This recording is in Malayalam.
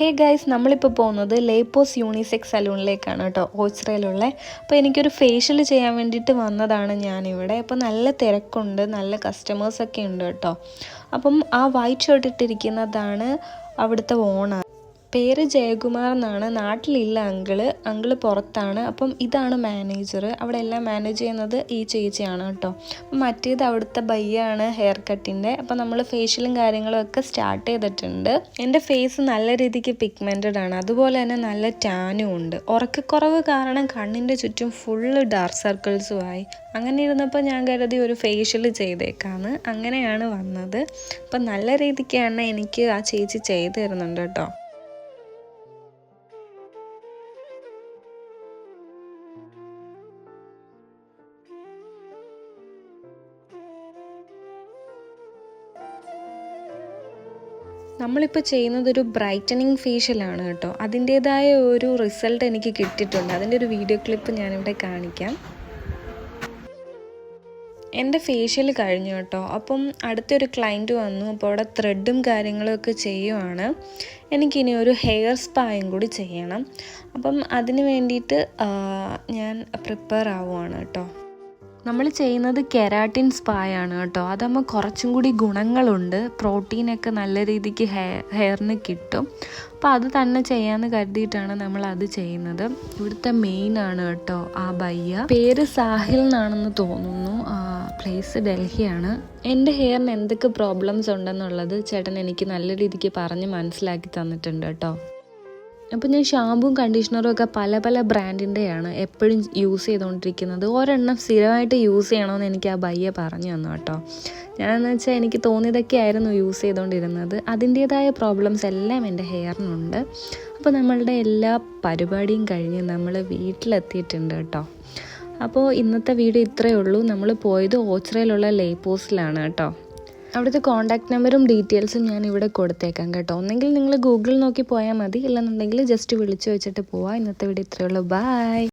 ഹേ ഗൈസ് നമ്മളിപ്പോൾ പോകുന്നത് ലേപ്പോസ് യൂണിസെക്സ് സലൂണിലേക്കാണ് കേട്ടോ ഓച്ചിറയിലുള്ള അപ്പോൾ എനിക്കൊരു ഫേഷ്യൽ ചെയ്യാൻ വേണ്ടിയിട്ട് വന്നതാണ് ഞാനിവിടെ. അപ്പോൾ നല്ല തിരക്കുണ്ട് നല്ല കസ്റ്റമേഴ്സൊക്കെ ഉണ്ട് കേട്ടോ. അപ്പം ആ വൈറ്റ് ഷർട്ട് ഇട്ടിരിക്കുന്നതാണ് അവിടുത്തെ ഓണർ പേര് ജയകുമാർ എന്നാണ്. നാട്ടിലില്ല അങ്കിൾ. അങ്കിൾ പുറത്താണ്. അപ്പം ഇതാണ് മാനേജർ അവിടെ എല്ലാം മാനേജ് ചെയ്യുന്നത് ഈ ചേച്ചിയാണ് കേട്ടോ. അപ്പം മറ്റേത് അവിടുത്തെ ബയ്യാണ് ഹെയർ കട്ടിന്റെ. അപ്പം നമ്മൾ ഫേഷ്യലും കാര്യങ്ങളും ഒക്കെ സ്റ്റാർട്ട് ചെയ്തിട്ടുണ്ട്. എന്റെ ഫേസ് നല്ല രീതിക്ക് പിഗ്മെന്റഡ് ആണ്. അതുപോലെ തന്നെ നല്ല ടാനും ഉണ്ട്. ഉറക്കക്കുറവ് കാരണം കണ്ണിന്റെ ചുറ്റും ഫുള്ള് ഡാർക്ക് സർക്കിൾസും ആയി. അങ്ങനെ ഇരുന്നപ്പോൾ ഞാൻ കരുതി ഒരു ഫേഷ്യൽ ചെയ്തേക്കാന്ന്. അങ്ങനെയാണ് വന്നത്. അപ്പം നല്ല രീതിക്കാണ് എനിക്ക് ആ ചേച്ചി ചെയ്തു തരുന്നുണ്ട് കേട്ടോ. നമ്മളിപ്പോൾ ചെയ്യുന്നത് ഒരു ബ്രൈറ്റനിങ് ഫേഷ്യലാണ് കേട്ടോ. അതിന്റേതായ ഒരു റിസൾട്ട് എനിക്ക് കിട്ടിയിട്ടുണ്ട്. അതിന്റെ ഒരു വീഡിയോ ക്ലിപ്പ് ഞാനിവിടെ കാണിക്കാം. എന്റെ ഫേഷ്യൽ കഴിഞ്ഞു കേട്ടോ. അപ്പം അടുത്തൊരു ക്ലയന്റ് വന്നു. അപ്പോൾ അവിടെ ത്രെഡും കാര്യങ്ങളൊക്കെ ചെയ്യുവാണ്. എനിക്കിനി ഒരു ഹെയർ സ്പായും കൂടി ചെയ്യണം. അപ്പം അതിന് വേണ്ടിയിട്ട് ഞാൻ പ്രിപ്പയർ ആവുകയാണ് കേട്ടോ. നമ്മൾ ചെയ്യുന്നത് കെരാട്ടിൻ സ്പായാണ് കേട്ടോ. അതാകുമ്പോൾ കുറച്ചും കൂടി ഗുണങ്ങളുണ്ട്. പ്രോട്ടീനൊക്കെ നല്ല രീതിക്ക് ഹെയർ ഹെയറിന് കിട്ടും. അപ്പോൾ അത് തന്നെ ചെയ്യാമെന്ന് കരുതിയിട്ടാണ് നമ്മൾ അത് ചെയ്യുന്നത്. ഇവിടുത്തെ മെയിൻ ആണ് കേട്ടോ ആ ബയ്യ. പേര് സാഹിൽ എന്നാണെന്ന് തോന്നുന്നു. പ്ലേസ് ഡൽഹിയാണ്. എന്റെ ഹെയറിന് എന്തൊക്കെ പ്രോബ്ലംസ് ഉണ്ടെന്നുള്ളത് ചേട്ടൻ എനിക്ക് നല്ല രീതിക്ക് പറഞ്ഞ് മനസ്സിലാക്കി തന്നിട്ടുണ്ട് കേട്ടോ. അപ്പോൾ ഞാൻ ഷാമ്പും കണ്ടീഷണറും ഒക്കെ പല പല ബ്രാൻഡിന്റെയാണ് എപ്പോഴും യൂസ് ചെയ്തുകൊണ്ടിരിക്കുന്നത് ഒരെണ്ണം സ്ഥിരമായിട്ട് യൂസ് ചെയ്യണമെന്ന് എനിക്ക് ആ ബയ്യ പറഞ്ഞു തന്നു കേട്ടോ. ഞാനെന്ന് വെച്ചാൽ എനിക്ക് തോന്നിയതൊക്കെ ആയിരുന്നു യൂസ് ചെയ്തുകൊണ്ടിരുന്നത് അതിന്റേതായ പ്രോബ്ലംസ് എല്ലാം എന്റെ ഹെയറിനുണ്ട്. അപ്പോൾ നമ്മളുടെ എല്ലാ പരിപാടിയും കഴിഞ്ഞ് നമ്മൾ വീട്ടിലെത്തിയിട്ടുണ്ട് കേട്ടോ. അപ്പോൾ ഇന്നത്തെ വീട് ഇത്രയേ ഉള്ളൂ. നമ്മൾ പോയത് ഓച്ചറയിലുള്ള ലേപ്പോസിലാണ് കേട്ടോ. അവിടുത്തെ കോൺടാക്ട് നമ്പറും ഡീറ്റെയിൽസും ഞാൻ ഇവിടെ കൊടുത്തേക്കാം കേട്ടോ. ഒന്നെങ്കിൽ നിങ്ങൾ ഗൂഗിൾ നോക്കി പോയാൽ മതി. ഇല്ലെന്നുണ്ടെങ്കിൽ ജസ്റ്റ് വിളിച്ചു വെച്ചിട്ട് പോവാം. ഇന്നത്തെ വീഡിയോ ഇത്രയേ ഉള്ളൂ. ബൈ